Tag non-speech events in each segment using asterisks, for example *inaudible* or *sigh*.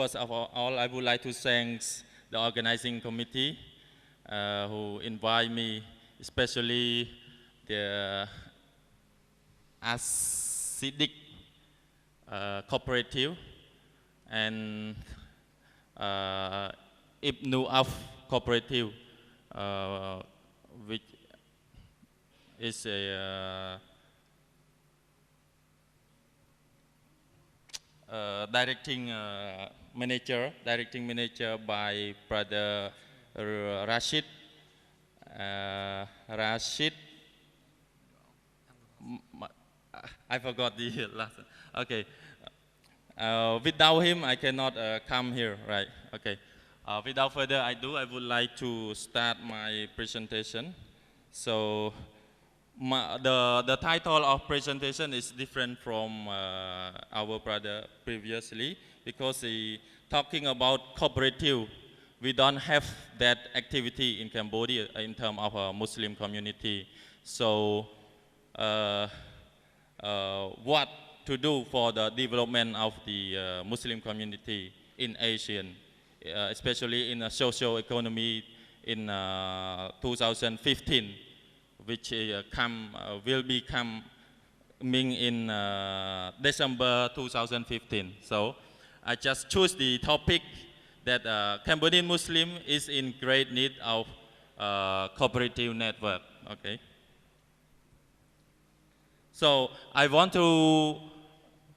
first of all, I would like to thank the organizing committee uh, who invite me, especially the acidic uh, cooperative and uh, Ibnu Af cooperative, uh, which is a uh, uh, directing uh, manager, directing manager by brother Rashid, uh, Rashid. I forgot the *laughs* last. Okay. Uh, without him, I cannot uh, come here, right? Okay. Uh, without further ado, I would like to start my presentation. So, my, the, the title of presentation is different from uh, our brother previously because he talking about cooperative. We don't have that activity in Cambodia in terms of a Muslim community. So, uh, uh, what to do for the development of the uh, Muslim community in ASEAN, uh, especially in the social economy in uh, 2015, which uh, come, uh, will be coming in uh, December 2015. So I just choose the topic that Cambodian Muslim is in great need of cooperative network. Okay. So I want to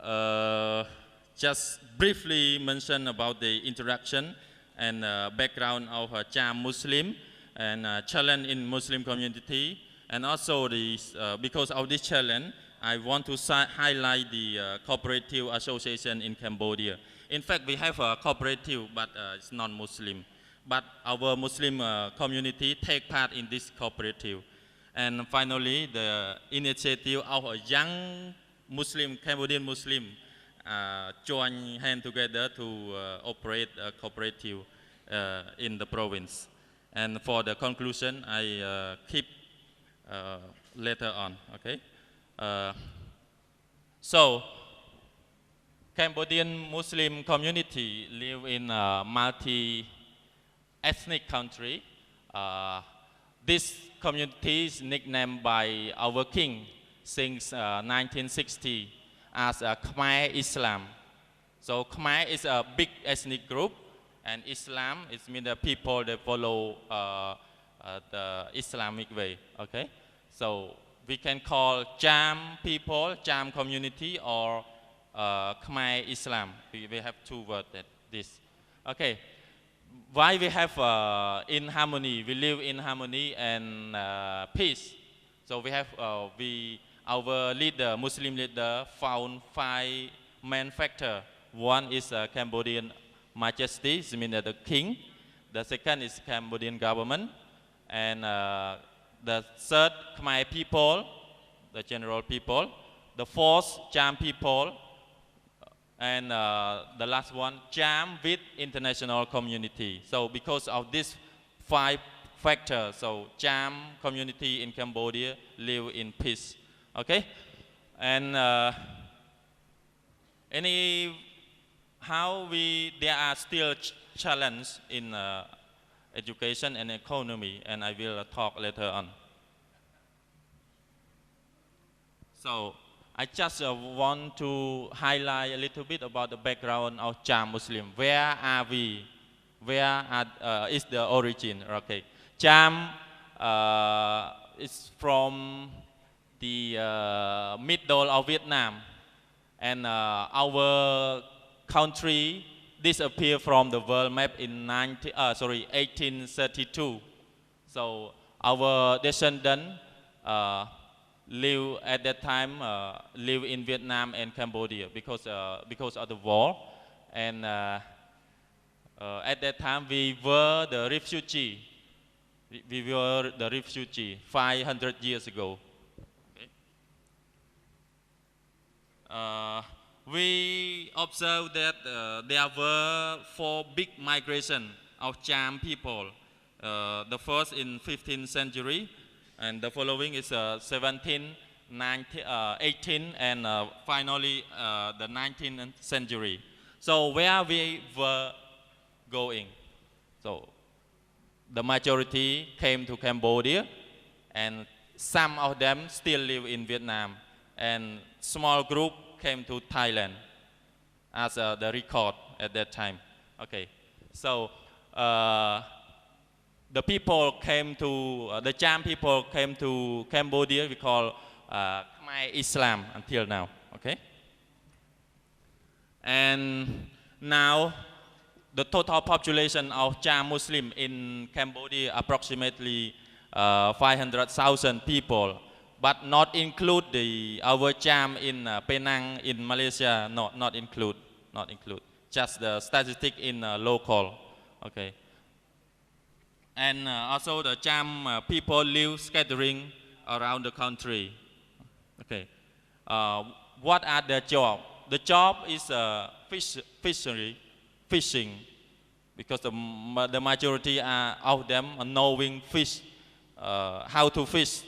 uh, just briefly mention about the interaction and uh, background of Cham Muslim and uh, challenge in Muslim community. And also the, uh, because of this challenge, I want to highlight the uh, cooperative association in Cambodia. In fact, we have a cooperative, but uh, it's non-Muslim. But our Muslim community take part in this cooperative. And finally, the initiative of a young Muslim, Cambodian Muslim, uh, join hand together to uh, operate a cooperative uh, in the province. And for the conclusion, I keep later on, okay? Uh, so, Cambodian Muslim community live in a multi-ethnic country. Uh, this community is nicknamed by our king since uh, 1960 as a Khmer Islam. So Khmer is a big ethnic group, and Islam is mean the people that follow uh, uh, the Islamic way. Okay, so we can call Jam people, Jam community, or uh, Khmer Islam. We, we have two words that this. Okay, why we have uh, in harmony? We live in harmony and uh, peace. So we have uh, we our leader, Muslim leader, found five main factor. One is uh, Cambodian majesty, means the king. The second is Cambodian government, and uh, the third Khmer people, the general people. The fourth Jam people, and uh, the last one Jam with international community. So because of these five factors, so Jam community in Cambodia live in peace. Okay, and uh, any how we there are still ch- challenges in uh, education and economy, and I will uh, talk later on. So I just uh, want to highlight a little bit about the background of Jam Muslim. Where are we? Where are, uh, is the origin? Okay, Jam uh, is from the uh, middle of Vietnam, and uh, our country disappeared from the world map in 19, uh, sorry 1832. So our descendant uh, live at that time uh, live in Vietnam and Cambodia because uh, because of the war, and uh, uh, at that time we were the refugee. We- We were the refugee 500 years ago. Okay. We observed that uh, there were four big migration of Cham people. Uh, the first in 15th century, and the following is uh, 17, 19, uh, 18, and uh, finally uh, the 19th century. So where we were going, so the majority came to Cambodia, and some of them still live in Vietnam, and small group came to Thailand as uh, the record at that time. Okay, so uh, the people came to uh, the Cham people came to Cambodia. We call uh, Khmer Islam until now. Okay, and now the total population of Cham Muslim in Cambodia approximately uh, 500,000 people, but not include the our jam in uh, Penang in Malaysia. Not not include, not include. Just the statistic in uh, local. Okay. And uh, also the jam uh, people live scattering around the country. Okay. Uh, what are the job? The job is uh, fish, fishery, fishing, because the, the majority are, of them are knowing fish, how to fish,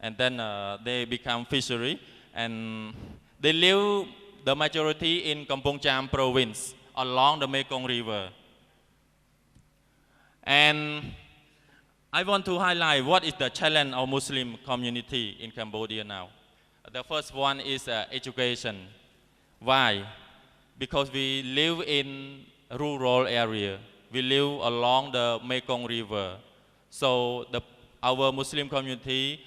and then uh, they become fishery, and they live the majority in Kampong Cham province along the Mekong River. And I want to highlight what is the challenge of Muslim community in Cambodia now. The first one is uh, education. Why? Because we live in rural area. We live along the Mekong River. So the, our Muslim community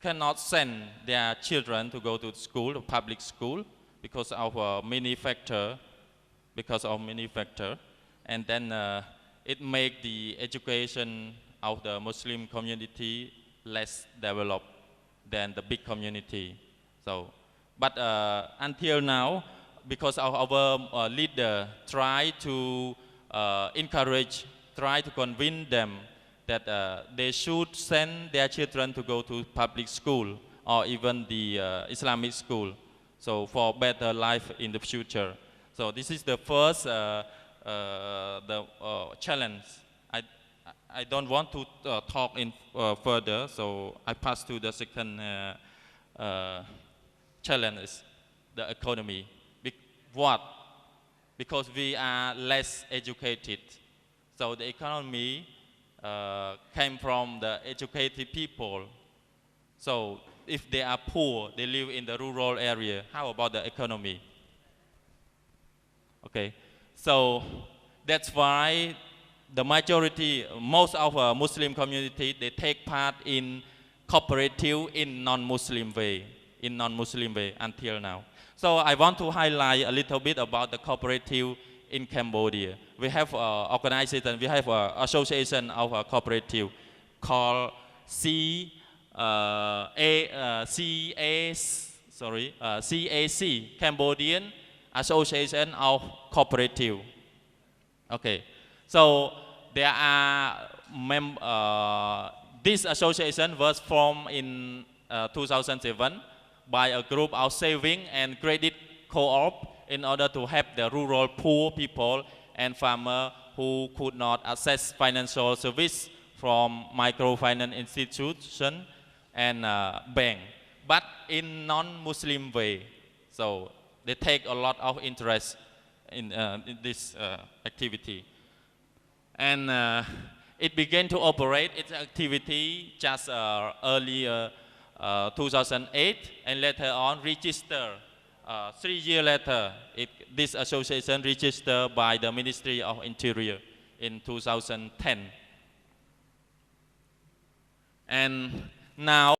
cannot send their children to go to school, to public school, because of uh, many factor, because of many factor, and then uh, it make the education of the Muslim community less developed than the big community. So, but uh, until now, because our uh, leader try to uh, encourage, try to convince them that uh, they should send their children to go to public school or even the uh, Islamic school, so for better life in the future. So this is the first uh, uh, the uh, challenge. I, I don't want to uh, talk in further, so I pass to the second challenge, is the economy. Be- what? Because we are less educated. So the economy uh, came from the educated people. So if they are poor, they live in the rural area. How about the economy? Okay, so that's why the majority, most of our Muslim community, they take part in cooperative in non-Muslim way, in non-Muslim way until now. So I want to highlight a little bit about the cooperative in Cambodia. We have uh, organization, we have uh, association of a cooperative called C, uh, A, uh, CAS, sorry, uh, CAC, Cambodian Association of Cooperative. Okay, so there are mem- uh, this association was formed in uh, 2007 by a group of saving and credit co-op in order to help the rural poor people and farmer who could not access financial service from microfinance institution and uh, bank, but in non-Muslim way. So they take a lot of interest in, uh, in this uh, activity. And uh, it began to operate its activity just uh, earlier uh, 2008 and later on register. Uh, three years later, it, this association registered by the Ministry of Interior in 2010. And now